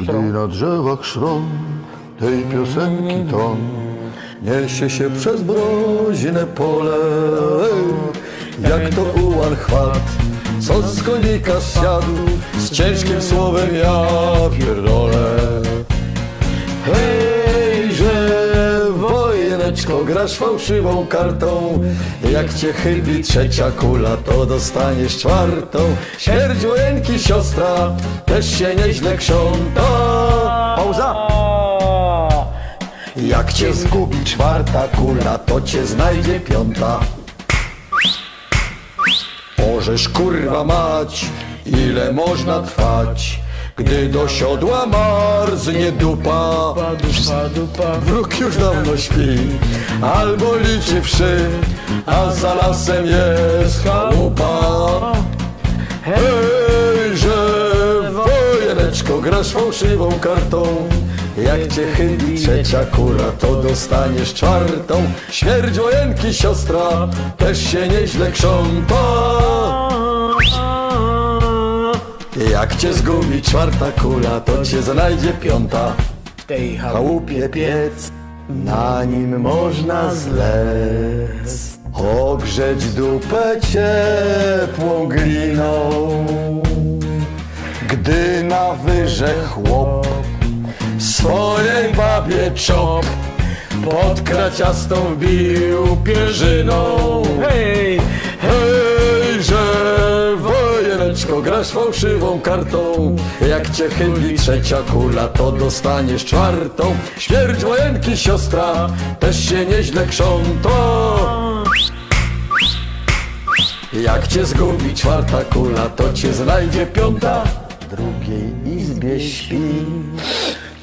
Gdy na drzewach szron tej piosenki ton Niesie się przez mroźne pole. Jak to ułan chwat, co z konika siadł Z ciężkim słowem ja pierdolę wojeneczko, grasz fałszywą kartą. Jak cię chybi trzecia kula, to dostaniesz czwartą. Śmierć wojenki siostra, też się nieźle krząta. Pauza! Jak cię zgubi czwarta kula, to cię znajdzie piąta. Możesz kurwa mać, ile można trwać Gdy do siodła marznie dupa. Wróg już dawno śpi, albo liczy wszy A za lasem jest chałupa. Hejże, wojeneczko, grasz fałszywą kartą. Jak cię chybi trzecia kula, to dostaniesz czwartą. Śmierć wojenki siostra, też się nieźle krząta Jak cię zgubi czwarta kula, to cię znajdzie piąta W tej chałupie piec, na nim można zlec. Ogrzeć dupę ciepłą gliną, gdy na wyrze chłop swojej babie czop pod kraciastą wbił pierzyną. Hej! Hejże, wojeneczko, grasz fałszywą kartą. Jak cię chybi trzecia kula, to dostaniesz czwartą. Śmierć wojenki siostra, też się nieźle krząta Jak cię zgubi czwarta kula, to cię znajdzie piąta. W drugiej izbie śpi.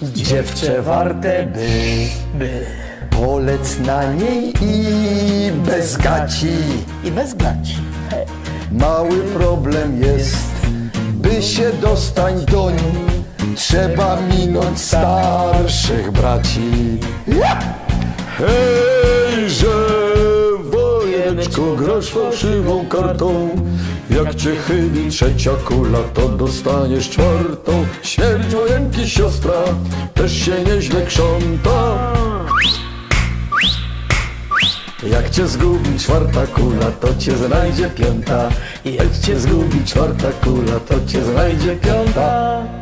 Dziewczę warte by, By. Polec na niej i bez gaci. I bez gaci. Mały problem jest, by się dostać doń Trzeba minąć starszych braci. Hejże, wojeneczko, grasz fałszywą kartą. Jak cię chybi trzecia kula, to dostaniesz czwartą. Śmierć wojenki siostra, też się nieźle krząta jak cię zgubi czwarta kula, to cię znajdzie piąta. Jak cię zgubi czwarta kula, to cię znajdzie piąta.